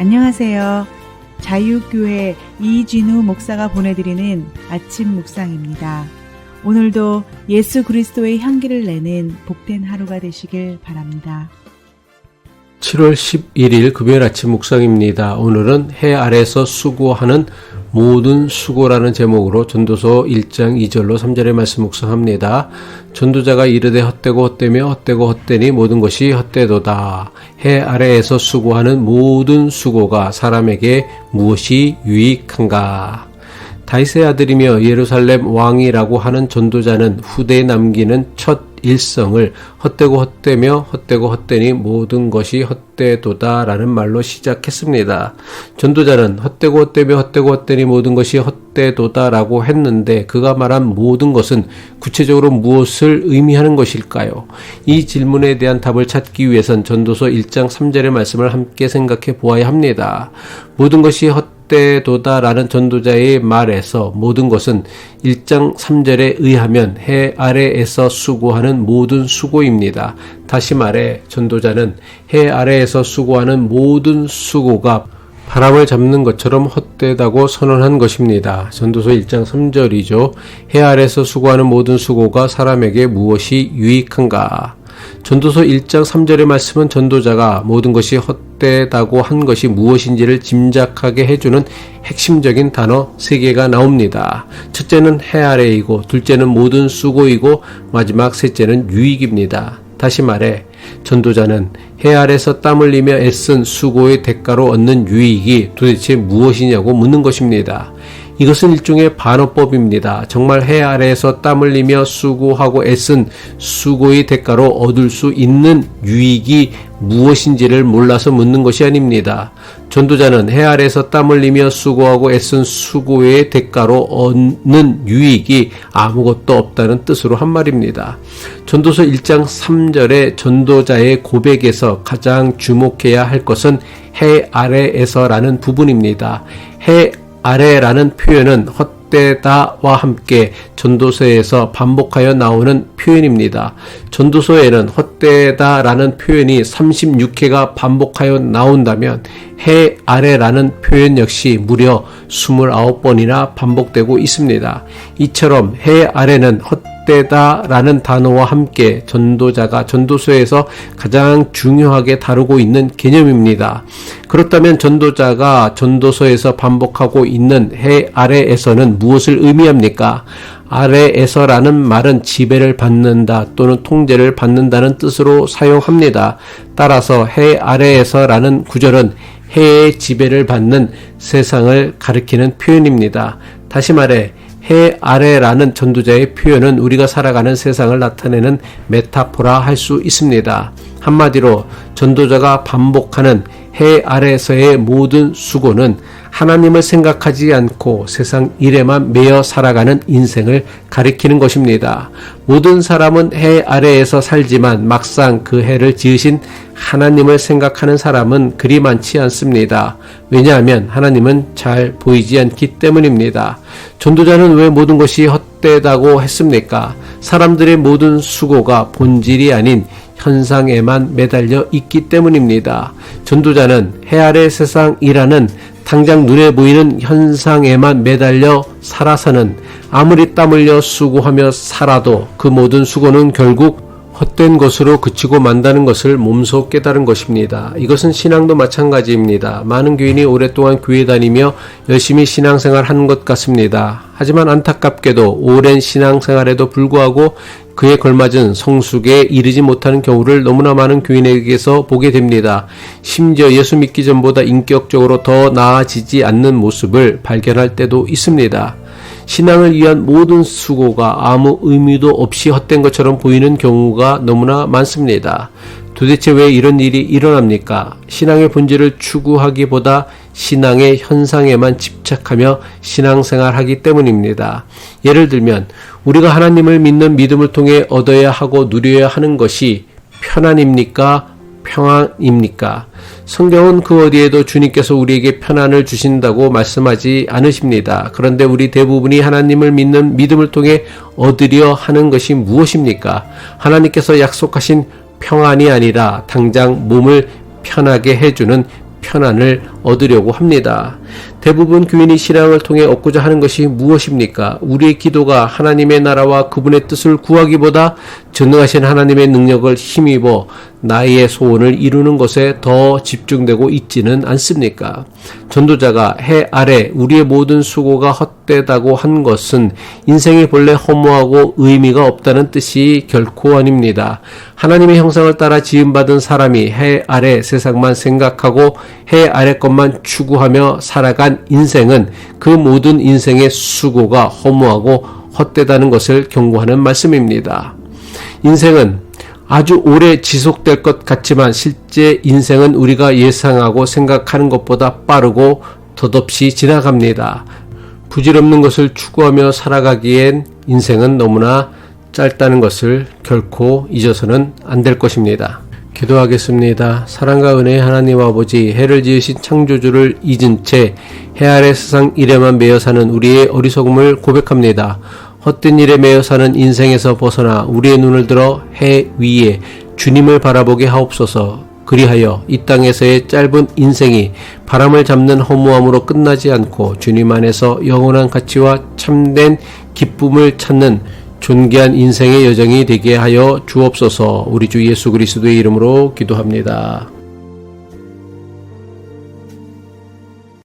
안녕하세요. 자유교회 이진우 목사가 보내드리는 아침 묵상입니다. 오늘도 예수 그리스도의 향기를 내는 복된 하루가 되시길 바랍니다. 7월 11일 금요일 아침 묵상입니다. 오늘은 해 아래서 수고하는 모든 수고라는 제목으로 전도서 1장 2절로 3절의 말씀 묵상합니다. 전도자가 이르되 헛되고 헛되며 헛되고 헛되니 모든 것이 헛되도다. 해 아래에서 수고하는 모든 수고가 사람에게 무엇이 유익한가? 다윗의 아들이며 예루살렘 왕이라고 하는 전도자는 후대에 남기는 첫 일성을 헛되고 헛되며 헛되고 헛되니 모든 것이 헛되도다라는 말로 시작했습니다. 전도자는 헛되고 헛되며 헛되고 헛되니 모든 것이 헛되도다라고 했는데 그가 말한 모든 것은 구체적으로 무엇을 의미하는 것일까요? 이 질문에 대한 답을 찾기 위해선 전도서 1장 3절의 말씀을 함께 생각해 보아야 합니다. 모든 것이 헛 때도다라는 전도자의 말에서 모든 것은 1장 3절에 의하면 해 아래에서 수고하는 모든 수고입니다. 다시 말해 전도자는 해 아래에서 수고하는 모든 수고가 바람을 잡는 것처럼 헛되다고 선언한 것입니다. 전도서 1장 3절이죠. 해 아래에서 수고하는 모든 수고가 사람에게 무엇이 유익한가? 전도서 1장 3절의 말씀은 전도자가 모든 것이 헛되다고 한 것이 무엇인지를 짐작하게 해주는 핵심적인 단어 3개가 나옵니다. 첫째는 해 아래이고, 둘째는 모든 수고이고, 마지막 셋째는 유익입니다. 다시 말해, 전도자는 해 아래서 땀 흘리며 애쓴 수고의 대가로 얻는 유익이 도대체 무엇이냐고 묻는 것입니다. 이것은 일종의 반어법입니다. 정말 해 아래에서 땀 흘리며 수고하고 애쓴 수고의 대가로 얻을 수 있는 유익이 무엇인지를 몰라서 묻는 것이 아닙니다. 전도자는 해 아래에서 땀 흘리며 수고하고 애쓴 수고의 대가로 얻는 유익이 아무것도 없다는 뜻으로 한 말입니다. 전도서 1장 3절의 전도자의 고백에서 가장 주목해야 할 것은 해 아래에서라는 부분입니다. 해 아래라는 표현은 헛되다와 함께 전도서에서 반복하여 나오는 표현입니다. 전도서에는 헛되다라는 표현이 36회가 반복하여 나온다면 해 아래라는 표현 역시 무려 29번이나 반복되고 있습니다. 이처럼 해 아래는 헛되다 라는 단어와 함께 전도자가 전도서에서 가장 중요하게 다루고 있는 개념입니다. 그렇다면 전도자가 전도서에서 반복하고 있는 해 아래에서는 무엇을 의미합니까? 아래에서라는 말은 지배를 받는다 또는 통제를 받는다는 뜻으로 사용합니다. 따라서 해 아래에서라는 구절은 해의 지배를 받는 세상을 가리키는 표현입니다. 다시 말해 해 아래라는 전도자의 표현은 우리가 살아가는 세상을 나타내는 메타포라 할 수 있습니다. 한마디로 전도자가 반복하는 해 아래에서의 모든 수고는 하나님을 생각하지 않고 세상 일에만 매여 살아가는 인생을 가리키는 것입니다. 모든 사람은 해 아래에서 살지만 막상 그 해를 지으신 하나님을 생각하는 사람은 그리 많지 않습니다. 왜냐하면 하나님은 잘 보이지 않기 때문입니다. 전도자는 왜 모든 것이 헛되다고 했습니까? 사람들의 모든 수고가 본질이 아닌 현상에만 매달려 있기 때문입니다. 전도자는 해 아래 세상이라는 당장 눈에 보이는 현상에만 매달려 살아서는 아무리 땀 흘려 수고하며 살아도 그 모든 수고는 결국 헛된 것으로 그치고 만다는 것을 몸소 깨달은 것입니다. 이것은 신앙도 마찬가지입니다. 많은 교인이 오랫동안 교회 다니며 열심히 신앙생활 하는 것 같습니다. 하지만 안타깝게도 오랜 신앙생활에도 불구하고 그에 걸맞은 성숙에 이르지 못하는 경우를 너무나 많은 교인에게서 보게 됩니다. 심지어 예수 믿기 전보다 인격적으로 더 나아지지 않는 모습을 발견할 때도 있습니다. 신앙을 위한 모든 수고가 아무 의미도 없이 헛된 것처럼 보이는 경우가 너무나 많습니다. 도대체 왜 이런 일이 일어납니까? 신앙의 본질을 추구하기보다 신앙의 현상에만 집착하며 신앙생활하기 때문입니다. 예를 들면 우리가 하나님을 믿는 믿음을 통해 얻어야 하고 누려야 하는 것이 편안입니까? 평안입니까? 성경은 그 어디에도 주님께서 우리에게 편안을 주신다고 말씀하지 않으십니다. 그런데 우리 대부분이 하나님을 믿는 믿음을 통해 얻으려 하는 것이 무엇입니까? 하나님께서 약속하신 평안이 아니라 당장 몸을 편하게 해주는 편안을 얻으려고 합니다. 대부분 교인이 신앙을 통해 얻고자 하는 것이 무엇입니까? 우리의 기도가 하나님의 나라와 그분의 뜻을 구하기보다 전능하신 하나님의 능력을 힘입어 나의 소원을 이루는 것에 더 집중되고 있지는 않습니까? 전도자가 해 아래 우리의 모든 수고가 헛되다고 한 것은 인생이 본래 허무하고 의미가 없다는 뜻이 결코 아닙니다. 하나님의 형상을 따라 지음받은 사람이 해 아래 세상만 생각하고 해 아래 것만 추구하며 살아간 인생은 그 모든 인생의 수고가 허무하고 헛되다는 것을 경고하는 말씀입니다. 인생은 아주 오래 지속될 것 같지만 실제 인생은 우리가 예상하고 생각하는 것보다 빠르고 덧없이 지나갑니다. 부질없는 것을 추구하며 살아가기엔 인생은 너무나 짧다는 것을 결코 잊어서는 안 될 것입니다. 기도하겠습니다. 사랑과 은혜의 하나님 아버지, 해를 지으신 창조주를 잊은 채 해 아래 세상 일에만 매여 사는 우리의 어리석음을 고백합니다. 헛된 일에 매여 사는 인생에서 벗어나 우리의 눈을 들어 해 위에 주님을 바라보게 하옵소서. 그리하여 이 땅에서의 짧은 인생이 바람을 잡는 허무함으로 끝나지 않고 주님 안에서 영원한 가치와 참된 기쁨을 찾는 존귀한 인생의 여정이 되게 하여 주옵소서. 우리 주 예수 그리스도의 이름으로 기도합니다.